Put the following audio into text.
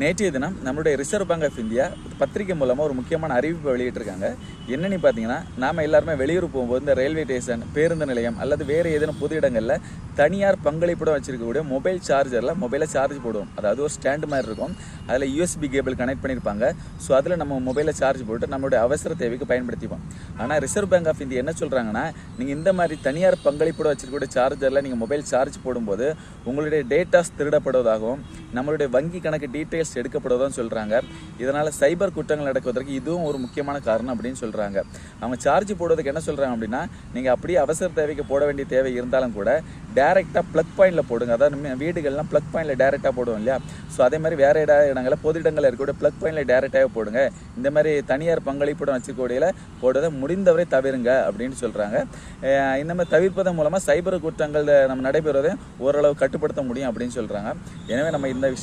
நேற்றைய தினம் நம்மளுடைய ரிசர்வ் பேங்க் ஆஃப் இந்தியா பத்திரிகை மூலமாக ஒரு முக்கியமான அறிவிப்பை வெளியிட்டிருக்காங்க. என்னன்னு பார்த்தீங்கன்னா நாம எல்லாருமே வெளியூர் போகும்போது இந்த ரயில்வே ஸ்டேஷன் பேருந்து நிலையம் அல்லது வேறு ஏதேனும் பொது இடங்களில் தனியார் பங்களிப்புடன் வச்சிருக்கக்கூடிய மொபைல் சார்ஜரில் மொபைலை சார்ஜ் போடுவோம். அதாவது ஒரு ஸ்டாண்டு மாதிரி இருக்கும். அதில் யூஎஸ்பி கேபிள் கனெக்ட் பண்ணியிருப்பாங்க ஸோ அதில் நம்ம மொபைலை சார்ஜ் போட்டு நம்மளுடைய அவசர தேவைக்கு பயன்படுத்திப்போம். ஆனால் ரிசர்வ் பேங்க் ஆஃப் இந்தியா என்ன சொல்கிறாங்கன்னா நீங்கள் இந்த மாதிரி தனியார் பங்களிப்போடு வச்சிருக்கக்கூடிய சார்ஜரில் நீங்கள் மொபைல் சார்ஜ் போடும்போது உங்களுடைய டேட்டாஸ் திருடப்படுவதாகவும் நம்மளுடைய வங்கி கணக்கு டீட்டெயில் டீட்டெயில்ஸ் எடுக்கப்படுவதும் சொல்கிறாங்க இதனால் சைபர் குற்றங்கள் நடக்குவதற்கு இதுவும் ஒரு முக்கியமான காரணம் அப்படின்னு சொல்கிறாங்க அவங்க சார்ஜ் போடுவதுக்கு என்ன சொல்கிறாங்க அப்படின்னா நீங்கள் அப்படியே அவசர தேவைக்கு போட வேண்டிய தேவை இருந்தாலும் கூட டேரெக்டாக ப்ளக் பாயிண்டில் போடுங்க. அதாவது வீடுகள்லாம் ப்ளக் பாயிண்டில் டேரெக்டாக போடுவோம் இல்லையா? ஸோ அதே மாதிரி வேறு இட இடங்களில் பொது இடங்களில் இருக்கக்கூடிய ப்ளக் பாயிண்டில் டேரெக்டாக போடுங்க. இந்த மாதிரி தனியார் பங்களிப்புடன் வச்சுக்கூடியில் போடுவதை முடிந்தவரை தவிருங்க அப்படின்னு சொல்கிறாங்க இந்த மாதிரி தவிர்ப்பதன் மூலமாக சைபர் குற்றங்கள் நம்ம நடைபெறுவதை ஓரளவு கட்டுப்படுத்த முடியும் அப்படின்னு சொல்கிறாங்க எனவே நம்ம இந்த விஷயம்